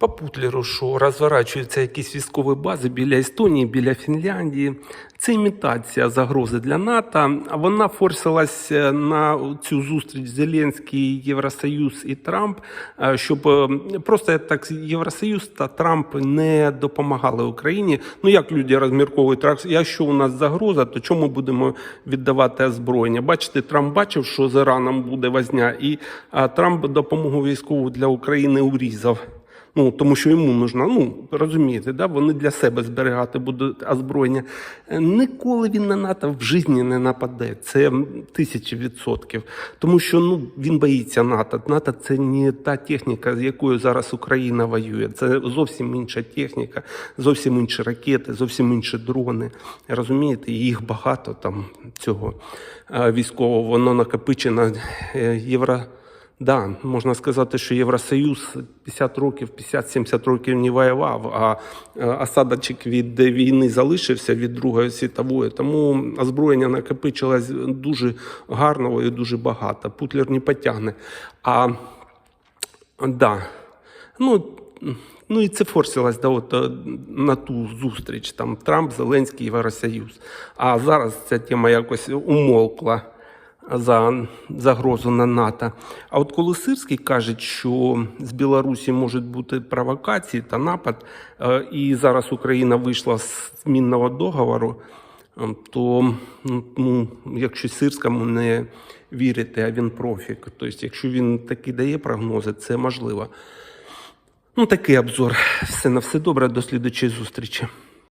По Путлеру, що розворачуються якісь військові бази біля Естонії, біля Фінляндії. Це імітація загрози для НАТО. Вона форсилась е, на цю зустріч Зеленський, Євросоюз і Трамп, е, щоб е, просто так Євросоюз та Трамп не допомагали Україні. Ну як люди розмірковують, «Раз, якщо у нас загроза, то чому будемо віддавати озброєння? Бачите, Трамп бачив, що з Іраном буде возня, і Трамп допомогу військову для України урізав. Ну, тому що йому нужна, ну розумієте, да? вони для себе зберігати будуть озброєння. Ніколи він на НАТО в житті не нападе. Це тисячі відсотків. Тому що ну, він боїться НАТО. НАТО це не та техніка, з якою зараз Україна воює. Це зовсім інша техніка, зовсім інші ракети, зовсім інші дрони. Розумієте, їх багато там цього е, військового, воно накопичено е, євро. Да, можна сказати, що Євросоюз 50 років, 50-70 років не воював, а е, осадочок від війни залишився від Другої світової. Тому озброєння накопичилось дуже гарного і дуже багато. Путлер не потягне. А да, ну. Ну і це форсилось да, от, е, на ту зустріч там Трамп, Зеленський, Євросоюз. А зараз ця тема якось умолкла за загрозу на НАТО. А от коли Сирський каже, що з Білорусі можуть бути провокації та напад, е, і зараз Україна вийшла з змінного договору, е, то ну, якщо Сирському не вірити, а він профік, тобто, якщо він такі дає прогнози, це можливо. Ну, такий обзор. Все на все добре. До слідучої зустрічі.